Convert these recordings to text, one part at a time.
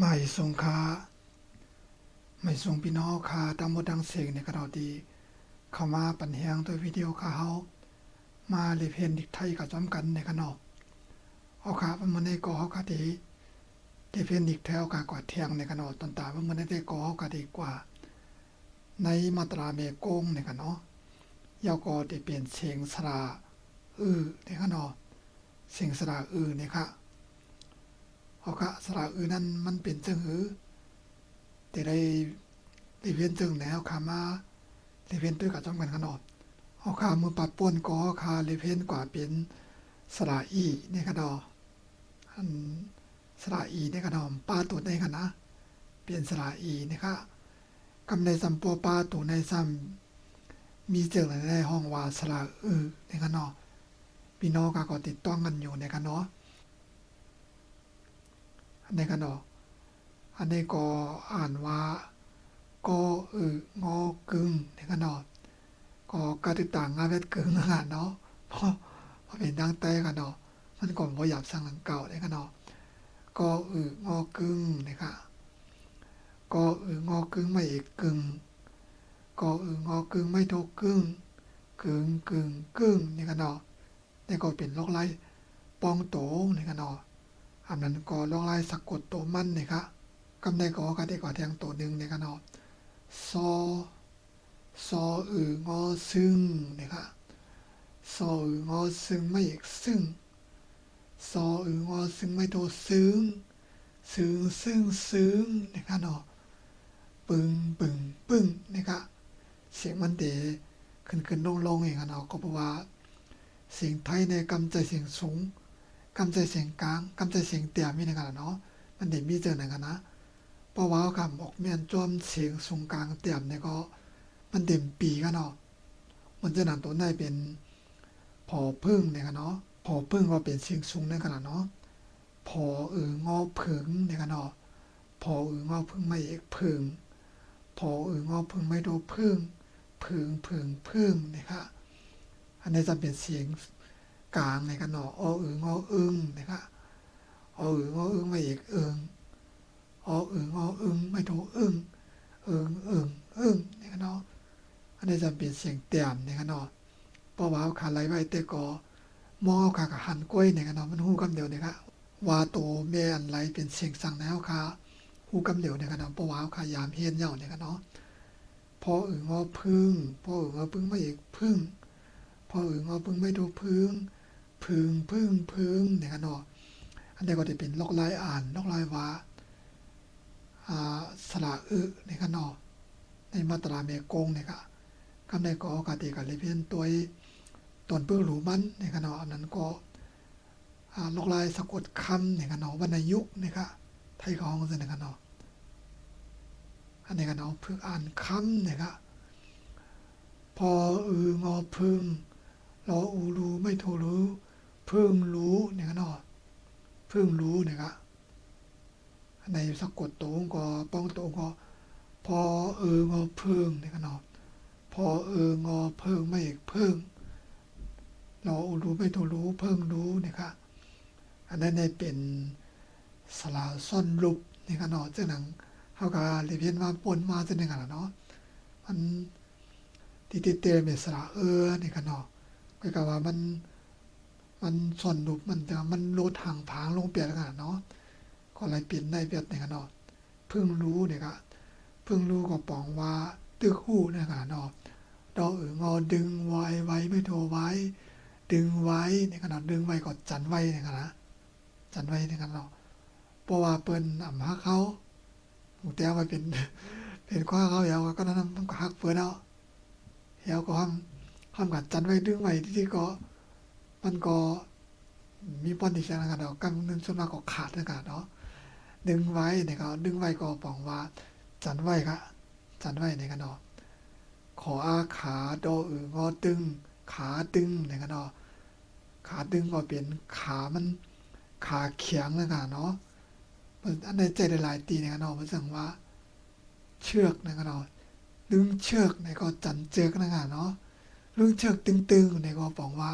ไม่สงค้าไม่ส่งพี่น้องคาตามมดดังเสียงในกระดาดีเข้ามาปันแหงตัววิดีโอคาเฮามาเลเพนดิกไทยกับจำกันในกันเนาะเอาขาเป็นมันในกอเฮาคาดีเลเพนดิกแถวกากว่าเทียงในกันเนาะตอนตาเป็นมันได้ก่อเฮาคาดีกว่า ในมาตราเมโกงในกันเนาะยาวก็ได้เปลี่ยนเสียงสระอือในกันเนาะเสียงสระอือเนี่ยค่ะ เอาค่ะสระอือนั้นมันเป็นจังหือแต่ได้ได้เวียนจึงแนวขามาได้เวียนด้วยกับจ้องกันขนอดเอาขามือปัดป่วนก็เอาขาเลเพียนกว่าเป็นสระอีในกระดออันสระอีในกระดอมป้าตัวในกันนะเปลี่ยนสระอีนะคะกำในสัมปัวป้าตัวในซ้ำมีเจอในห้องว่าสระอือในกันเนาะพี่น้องก็ก็ติดต้องกันอยู่ในกันเนาะในนี้กันเนาะอันนี้ก็อ่านว่าก็อืองอกึ่งในกันเนาะก็กระติต่างงานเวทกึ่งนะเนาะเพราะเพราะเป็นดังแต่กันเนาะมันก่อนบ่หยาบสั่งหลังเก่าในกันเนาะก็อืองอกึ่งนะคะก็อืองอกึ่งไม่เอกกึ่งก็อืองอกึ่งไม่โทกึ่งกึ่งกึ่งกึ่งในกันเนาะนี่ก็เป็นโรคไร้ปองโตในกันเนาะ อันนั้นก็ลองไล่สะกดตัวมันนะครับกำในก็กะได้ก่อแทงตัวหนึ่งในกันเนาะซอซออืองอซึ่งนะครับซออืองอซึ่งไม่อีกซึ่งซออืองอซึ่งไม่โตซึ้งซึ้งซึ่งซึ้งนะครับเนาะปึงปึงปึ้งนะครับเสียงมันเดขึ้นขึ้นลงลงเองอะเนาะก็เพราะว่าเสียงไทยในกำใจเสียงสูง กำใจเสียงกลางกำใจเสียงเตี่ยมีในกันเนาะมันเด็มีเจอในกันนะเพราะว่าคำออกเมียนจอมเสียงสูงกลางเตี่ยมเนี่ยก็ มันเต็มปีกันเนาะมันจะนั่นตัวในเป็นพอพึ่งในกันเนาะพอพึ่งก็เป็นเสียงสูงในกันเนาะพอเอองอผึ่งในกันเนาะพอเอองอพึ่งไม่เอกผึ่งพอเอองอพึ่งไม่โดพึ่งผึ่งผึ่งพึ่งนะครับอันนี้จะเป็นเสียง กลางในกันเนาะออึงออึงนะครับออึงออึงไม่เอกเอิงออึงออึงไม่ถูกอึงเอิงเอิงอึงในกันเนาะอันนี้จะเป็นเสียงเตี่ยมในกันเนาะเพราะว่าขาไหลไว้แต่ก็มองขากับหันกล้วยในกันเนาะมันหูกำเดียวนะครับว่าโตแม่อันไหลเป็นเสียงสั่งแนวขาหูกำเดียวในกันเนาะเพราะว่าขายามเฮียนเย่าในกันเนาะพออึงอพึ่งพออึงอพึ่งไม่เอกพึ่งพออึงอพึ่งไม่ถูกพึ่ง พึงพึ่งพึ่งเนี่ยกันเนาะอันนี้ก็จะเป็นลอกลายอ่านลอกลายวาอ่าสระอึเนี่ยกันเนาะในมาตราเมกงเนี่ยก็คำในก็กาติกันเลยเพียนตัวตนเพื่อหลูมันเนี่ยกันเนาะอันนั้นก็อ่าลอกลายสะกดคำเนี่ยกันเนาะวรรณยุกเนี่ยก็ไทยของเสนกันเนาะอันนี้กันเนาะเพื่ออ่านคำเนี่ยก็พออืองอพึ่งรออูรูไม่โทรู้ เพิ่งรู้เนี่ยเนาะเพิ่งรู้เนี่ยครับในสะกดตัวก็ป้องตัวก็พอเอองอเพิ่งเนี่ยเนาะพอเอองอเพิ่งไม่เพิ่งเรารู้ไม่ถูกรู้เพิ่งรู้เนี่ยครับอันนั้นในเป็นสลาซ่อนรูปเนี่ยเนาะเจ้าหนังเขาก็เรียนมาปนมาเจะหนึ่งอะเนาะมันติดติดเตเมสระเออเนี่ยเนาะก็กว่ามัน มันส่วนรูปมันจะมันลดห่างผางลงเปลี่ยนกันเนาะก็อะไรเปลี่ยนได้เปลี่ยนในกันเนาะเพิ่งรู้เนี่ยก็เพิ่งรู้ก็ปองว่าตึกหู้เนี่ยกันเนาะดอเอองอดึงไว้ไว้ไม่โทรไว้ ดึงไว้เนี่ยกันาะดึงไว้ก็จันไว้เนี่ยนะจันไว้เนี่ยกันเนาะเพราะว่าเปิ้นอ่ำฮักเขาหูแต้วมาเป็นเป็นข้าเขาเยาวก็นั้นมันก็ฮักเปิ้นเอาเยาวก็ห้ามห้ามกันจันไว้ดึงไว้ที่ก็ มันก็มีป้อนดิชันนะครับเนาะกำนึงส่วนมากก็ขาดนะครับเนาะดึงไว้เนี่ยก็ดึงไว้ก็ปองว่า จันไว้ครับจันไว้เนี่ยกันเนาะขออาขาดออืองอตึง ขาตึงเนี่ยกันเนาะขาตึงก็เป็นขามันขาเขียงนะครับเนาะอันในใจหลายตีนี่ยกันเนาะมันสั่งว่า เชือกนี่ยกันเนาะดึงเชือกเนี่ยก็จันเจือกนะครับเนาะดึงเชือกตึงๆเนี่ยก็ปองว่า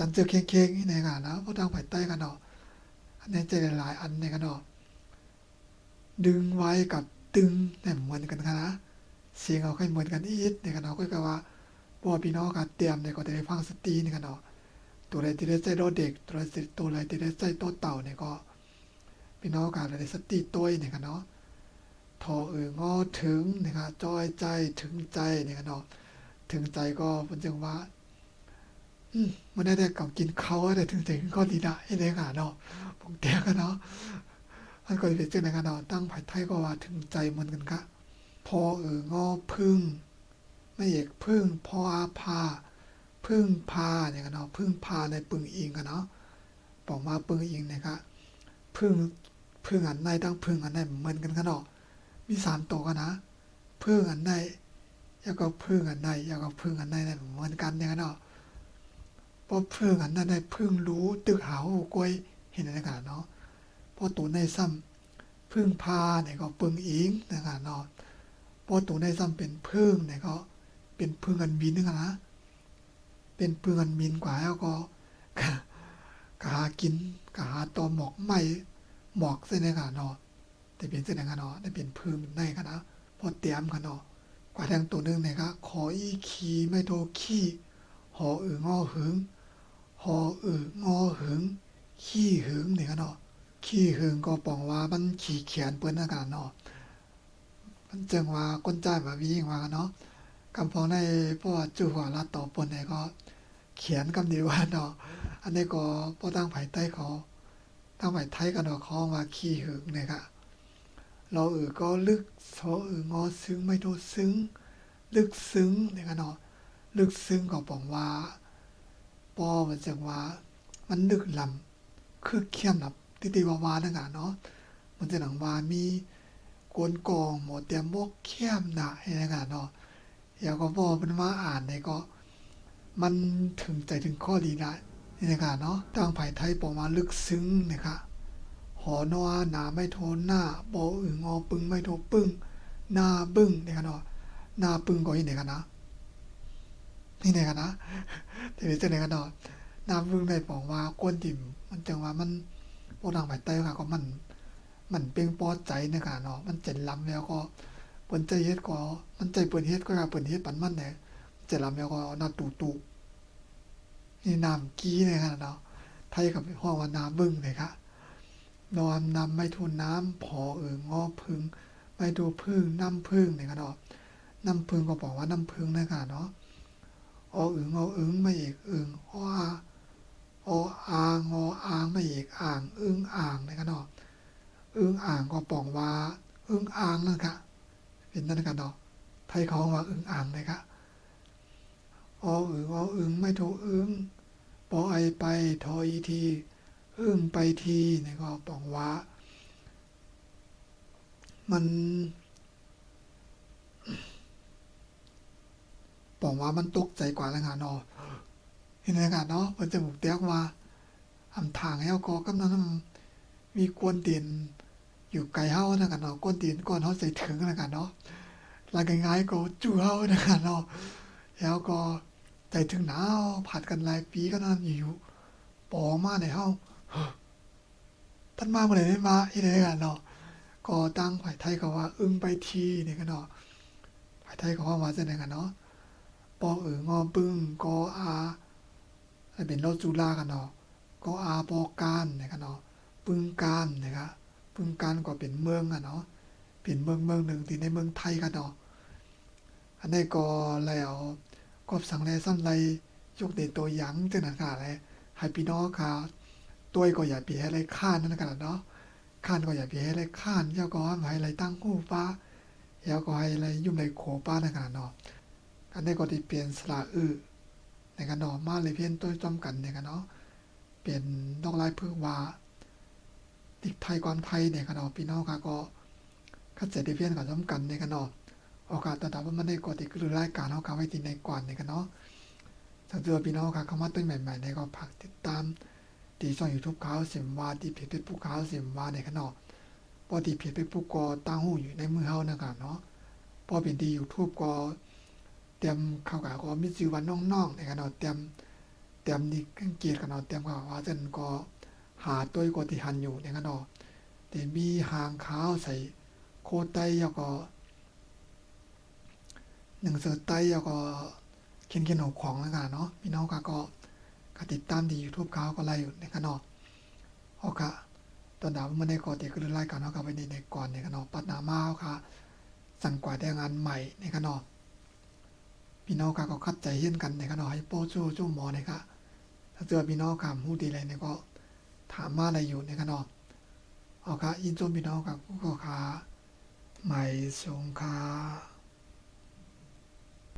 จันเจอเค้งๆในกันนะเพราะทางภายใต้กันเนาะอันนี้จะหลายอันในกันเนาะดึงไว้กับตึงเนี่ยเหมือนกันค่ะนะเสียงเอาค่อยเหมือนกันอีกเนี่ยกันเนาะก็คือว่าพอพี่น้องก็เตรียมเนี่ยก็จะได้ฟังสตีนี่กันเนาะตัวใดที่ได้ใจโดเด็ก ตัวใดตัวใดที่ได้ใจโตเต่าเนี่ยก็พี่น้องก็ได้สติตัวเนี่ยกันเนาะทอเอองอถึงนะครับจอยใจถึงใจเนี่ยกันเนาะถึงใจก็เป็นจังว่า มันได้แต่กับกินเขาแต่ถึงใจก็ดีได้เลยค่ะเนาะผมเตี้ยกันเนาะมันก็เป็นจังไดกันเนาะตั้งไผ่ไทยก็ว่าถึงใจเหมือนกันค่ะพอเอองอพึ่งไม่เอกพึ่งพออาพาพึ่งพาเนี่ยกันเนาะพึ่งพาในปึงอิงกันเนาะบอกมาปึงอิงเนี่ยครับพึ่งพึ่งอันในตั้งพึ่งอันในเหมือนกันกันเนาะมีสามตัวกันนะพึ่งอันในแล้วก็พึ่งอันในแล้วก็พึ่งอันในเนี่ยเหมือนกันเนี่ยกันเนาะ เพราะพึ่งอันนั้นในพึ่งรู้ตึกหาหูกล้วยเห็นในกันเนาะเพราะตัวในซ้ำพึ่งพาเนี่ยก็ปึงอิงนะครับเนาะเพราะตัวในซ้ำเป็นพึ่งเนี่ยก็เป็นพึ่งอันบินนึงนะเป็นเปลือนมินกว่าแล้วก็กหากินกหาตอหมอกไหมหมอกเส้นในกันเนาะแต่เป็นเส้นในกันเนาะได้เป็นพึ่งในกันนะพอเตรียมกันเนาะกว่าแทงตัวหนึงเนี่ยครับขออีขีไม่โทขี้หอเอืองอหึง หอเอืองอหึง ขี้หึงเนี่ยกันเนาะขี้หึงก็ปองว่ามันขี้เขียนเปิ้นนะกันเนาะมันจึงว่าก้นใจแบบวิ่งว่ากันเนาะคำพ้องในพ่อจู่หัวลาต่อปนเนี่ยก็ เขียนคำเดียวว่าเนาะอันนี้ก็พ่อตั้งไผ่ใต้เขาตั้งไผ่ไทยกันเนาะเขามาขี้หึงเนี่ยค่ะเราเออก็ลึกโซเอองอซึ้งไม่โทซึ้ง ลึกซึ้งเนี่ยค่ะเนาะลึกซึ้งก็บอกว่า ปอมันจังว่า มันลึกลำคือเข้มนับติติวาวานั่นค่ะเนาะมันจะหนังว่ามีกวนกองหมดเตียมบอกเข้มหนาให้นะค่ะเนาะอย่ากก็บอกเป็นว่าอ่านเนี่ยก็ มันถึงใจถึงข้อดีได้นี่นะครับเนาะตั้งไผ่ไทยปอกมาลึกซึ้งนะครับหอนอหนาไม่โทนหน้าบออึ่งอปึงไม่โทปึงหน้าบึ้งเนี่ยครับเนาะหน้าปึงก็อีเนี่ยกันนะ นี่เนี่ยกันนะแต่เป็นจังไหนกันเนาะน้าบึ้งได้บอกว่าก้นติ่มมันจังว่ามันพวกทางไผ่ไต้ค่ะก็มัน มันเปล่งปอใจนะครับเนาะมันเจ็ดล้ำแล้วก็เปิ้นใจเฮ็ดก็มันใจเปิ้นเฮ็ดก็ว่าเปิ้นเฮ็ดปันมันแหน่ยเจะลำแล้วก็นาตูตูนี่น้ำกี้เนี่ยค่ะเนาะไทยกับห้องว่าน้ำบึ้งเลยค่ะนอนนำไม่ทุนน้ำพอเอิงงอพึ่งไม่ดูพึ่งน้ำพึ่งเนี่ยค่ะเนาะน้ำพึ่งก็บอกว่าน้ำพึ่งนะค่ะเนาะ อออึงออึงไม่เอกอึงออาออางออ่างไม่เอกอ่าง อึงอ่างนี่ยค่ะเนาะอึงอ่างก็ปองว่าอึงอ่างนั่นค่ะเป็นนั่นกันเนาะไทยเขาว่าอึงอ่างเลยครับออึงออึงไม่โทอึงปอไอไปทออีที อึ้งไปทีนี่ก็ปองว่ามัน ปองว่ามันตกใจกว่าแล้วกันเนาะเห็นไหมกันเนาะมันจะบุกเตียกว่าทำทางให้เอากอกำนันมีกวนเตียนอยู่ไกลเฮานะกันเนาะก้นตีนก้อนเฮาใส่ถึงนะกันเนาะลายง่ายๆก็จู่เฮานะกันเนาะแล้วก็ใจถึงหนาวผัดกันหลายปีก็นั่นอยู่ปอมาในเฮาท่านมาเมื่อไหร่ไม่มาอีเลยกันเนาะก็ตั้งไผ่ไทยก็ว่า อึ้งไปทีนี่กันเนาะไผ่ไทยก็ว่ามาจะไหนกันเนาะ ปอเอ๋งอปึ้งกออาเป็นราจุฬากันเนาะกออาปอการนี่กันเนาะปึ้งการนะครับบึงการก็เป็นเมืองอะเนาะเป็นเมืองเมืองหนึ่งที่ในเมืองไทยกันเนาะอันนี้ก็แล้วก็สังแลสั้นไรยกเดตัวยังจังนั้นค่ะเลยให้พี่น้องค่ะตัวก็อย่าเปียอะไรข้านนั่นกันเนาะข้านก็อย่าเปียอะไรข้านเจ้าก็ให้อะไรตั้งหูป้าเจ้าก็ให้อะไรยุ่มไรโขป้านั่นกันเนาะ อันนี้ก็ที่เปลี่ยนสระอือในกันเนาะมาเลยเพี้ยนตัวจอมกันในกันเนาะเปลี่ยนดอกลายเพึ่งว่าติกไทยก่อนไทยเนี่ยกันเนาะพี่น้องค่ะก็คัดเสด็จเพี้ยนกับซ้ำกันเนี่ยกันเนาะโอกาสต่างๆว่ามันได้กดติดคือรายการเขากาไว้ติดในก่อนเนี่ยกันเนาะถ้าเจอพี่น้องค่ะเข้ามาต้นใหม่ๆเนี่ยก็ผักติดตามตีช่องยูทูบเขาเสียมว่าตีเพจเฟซบุ๊กเขาเสียมว่าเนี่ยกันเนาะพอตีเพจเฟซบุ๊กก็ตั้งหูอยู่ในมือเฮานะครับเนาะพอเป็นดียูทูบก็ เตรียมเข้ากับก็มีชื่อวันน้องๆเนี่ยกันเนาะเตรียมเตรียมนี่เกียรติกันเนาะเตรียมกับว่าจนก็หาตัวกติหันอยู่เนี่ยกันเนาะแต่มีหางขาวใส่โคไตยก็หนังเสือไตยก็เขียนเขียนหกของแล้วกันเนาะพี่น้องก็ก็กติดตามที่ YouTube เขาก็ไล่อยู่ในกันเนาะโอเคตอนดาวมันได้ก็ติก็เลยไล่กันเนาะกับไปในในก่อนในกันเนาะปัดนามาเอาค่ะสั่งกว่าได้งานใหม่ในกันเนาะ พี่น้องก็ก็คัดใจเย็นกันในขณะให้โป้จู้จู้หมอในก็ถ้าเจอพี่น้องคำหูดีอะไรเนี่ยก็ถามมาอะไรอยู่ในขณะเอาค่ะยินจมพี่น้องกับก็ค่ะใหม่สงค่ะ